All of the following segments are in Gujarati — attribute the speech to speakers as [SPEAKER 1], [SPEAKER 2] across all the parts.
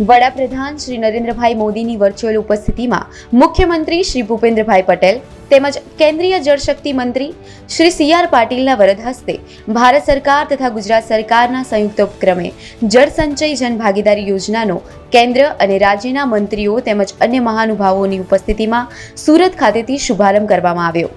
[SPEAKER 1] વડાપ્રધાન શ્રી નરેન્દ્રભાઈ મોદીની વર્ચ્યુઅલ ઉપસ્થિતિમાં મુખ્યમંત્રી શ્રી ભૂપેન્દ્રભાઈ પટેલ તેમજ કેન્દ્રીય જળશક્તિ મંત્રી શ્રી સી આર પાટીલના વરદ હસ્તે ભારત સરકાર તથા ગુજરાત સરકારના સંયુક્ત ઉપક્રમે જળ સંચય જનભાગીદારી યોજનાનો કેન્દ્ર અને રાજ્યના મંત્રીઓ તેમજ અન્ય મહાનુભાવોની ઉપસ્થિતિમાં સુરત ખાતેથી શુભારંભ કરવામાં આવ્યો.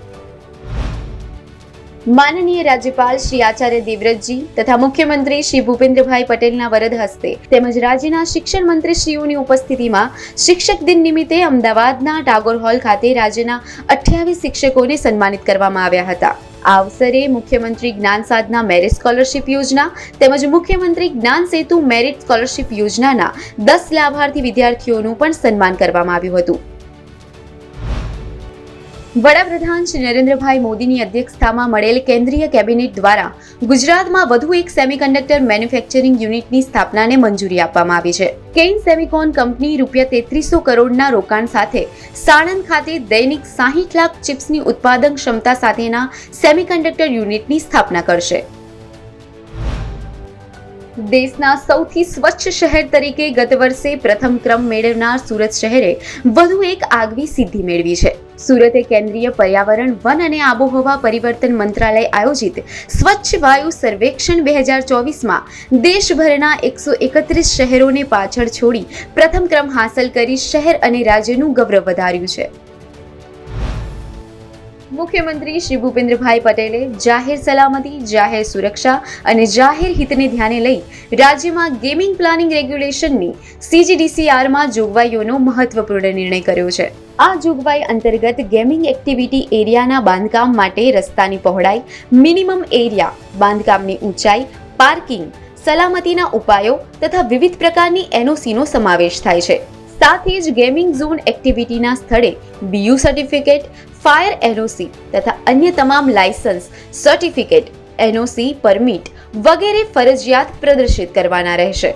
[SPEAKER 1] માનનીય રાજ્યપાલ શ્રી આચાર્ય દેવવ્રતજી તથા મુખ્યમંત્રી શ્રી ભૂપેન્દ્રભાઈ પટેલના વરદ હસ્તે તેમજ રાજ્યના શિક્ષણ મંત્રીશ્રીઓની ઉપસ્થિતિમાં શિક્ષક દિન નિમિત્તે અમદાવાદના ટાગોર હોલ ખાતે રાજ્યના અઠ્યાવીસ શિક્ષકોને સન્માનિત કરવામાં આવ્યા હતા. આ અવસરે મુખ્યમંત્રી જ્ઞાન સાધના મેરિટ સ્કોલરશિપ યોજના તેમજ મુખ્યમંત્રી જ્ઞાન સેતુ મેરિટ સ્કોલરશિપ યોજનાના દસ લાભાર્થી વિદ્યાર્થીઓનું પણ સન્માન કરવામાં આવ્યું હતું. વડાપ્રધાન શ્રી નરેન્દ્રભાઈ મોદીની અધ્યક્ષતામાં મળેલ કેન્દ્રીય કેબિનેટ દ્વારા ગુજરાતમાં વધુ એક સેમિકન્ડક્ટર મેન્યુફેક્ચરિંગ યુનિટની સ્થાપનાને મંજૂરી આપવામાં આવી છે. કેઇન સેમિકોન કંપની રૂપિયા તેત્રીસો કરોડના રોકાણ સાથે સાણંદ ખાતે દૈનિક સાહીઠ લાખ ચિપ્સની ઉત્પાદન ક્ષમતા સાથેના સેમિકન્ડક્ટર યુનિટની સ્થાપના કરશે. દેશના સૌથી સ્વચ્છ શહેર તરીકે ગત વર્ષે પ્રથમ ક્રમ મેળવનાર સુરત શહેરે વધુ એક આગવી સિદ્ધિ મેળવી છે. સુરતે કેન્દ્રીય પર્યાવરણ, વન અને આબોહવા પરિવર્તન મંત્રાલય આયોજિત સ્વચ્છ વાયુ સર્વેક્ષણ બે હજાર ચોવીસમાં દેશભરના એકસો એકત્રીસ શહેરોને પાછળ છોડી પ્રથમ ક્રમ હાંસલ કરી શહેર અને રાજ્યનું ગૌરવ વધાર્યું છે. મુખ્યમંત્રી શ્રી ભૂપેન્દ્રભાઈ પટેલે જાહેર સલામતી, જાહેર સુરક્ષા અને જાહેર હિતને ધ્યાને લઈ રાજ્યમાં ગેમિંગ પ્લાનિંગ રેગ્યુલેશનની સીજીડીસીઆરમાં જોગવાઈઓનો મહત્વપૂર્ણ નિર્ણય કર્યો છે. આ જોગવાઈ અંતર્ગત ગેમિંગ એક્ટિવિટી એરિયાના બાંધકામ માટે રસ્તાની પહોળાઈ, મિનિમમ એરિયા, બાંધકામની ઊંચાઈ, પાર્કિંગ, સલામતીના ઉપાયો તથા વિવિધ પ્રકારની એનઓસીનો સમાવેશ થાય છે. સાથે જ ગેમિંગ ઝોન એક્ટિવિટીના સ્થળે બીયુ સર્ટિફિકેટ ફાયર એનઓસી તથા અન્ય તમામ લાયસન્સ સર્ટિફિકેટ એનઓસી પરમિટ વગેરે ફરજિયાત પ્રદર્શિત કરવાના રહેશે.